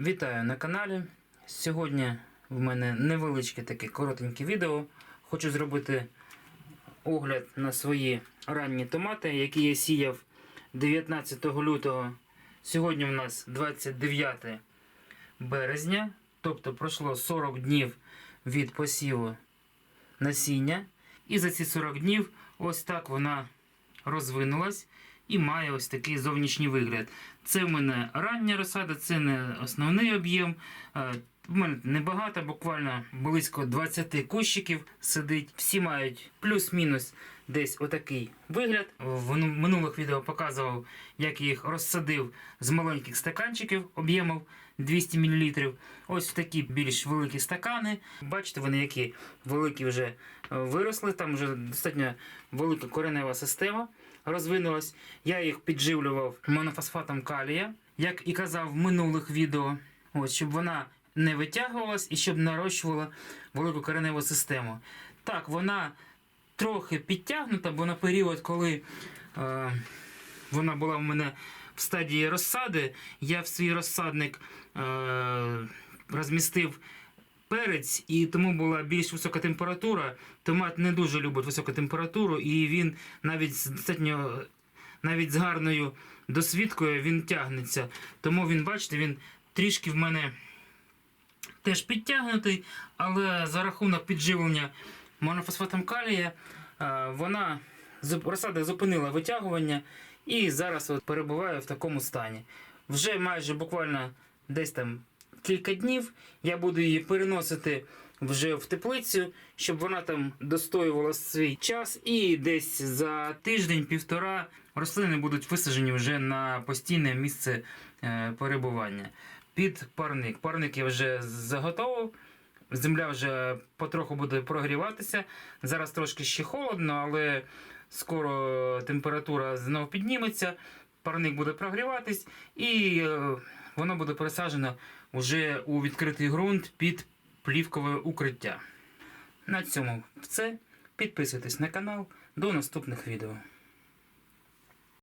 Вітаю на каналі. Сьогодні в мене невеличке таке коротеньке відео. Хочу зробити огляд на свої ранні томати, які я сіяв 19 лютого. Сьогодні у нас 29 березня, тобто пройшло 40 днів від посіву насіння. І за ці 40 днів ось так вона розвинулась і має ось такий зовнішній вигляд. Це в мене рання розсада, це не основний об'єм. Е, В мене небагато, буквально близько 20 кущиків сидить. Всі мають плюс-мінус десь отакий вигляд. В ну- минулих відео показував, як я їх розсадив з маленьких стаканчиків об'ємом 200 мл. Ось в такі більш великі стакани. Бачите, вони які великі вже е, виросли. Там вже достатньо велика коренева система розвинулась. Я їх підживлював монофосфатом калія, як і казав в минулих відео. Ось, щоб вона не витягувалась і щоб нарощувала велику кореневу систему. Так, вона трохи підтягнута, бо на період, коли е, вона була в мене в стадії розсади, я в свій розсадник е, розмістив перець, і тому була більш висока температура. Томат не дуже любить високу температуру, і він навіть з достатньо навіть з гарною досвідкою він тягнеться. Тому він, бачите, він трішки в мене теж підтягнутий, але за рахунок підживлення монофосфатом калія е, вона розсада зупинила витягування і зараз от перебуває в такому стані. Вже майже буквально десь там кілька днів я буду її переносити вже в теплицю, щоб вона там достоювала свій час, і десь за тиждень-півтора рослини будуть висаджені вже на постійне місце е, перебування. Під парник. Парник я вже заготовив. Земля вже потроху буде прогріватися. Зараз трошки ще холодно, але скоро температура знову підніметься, парник буде прогріватись і е, воно буде пересаджено вже у відкритий ґрунт під плівкове укриття. На цьому все. Підписуйтесь на канал. До наступних відео.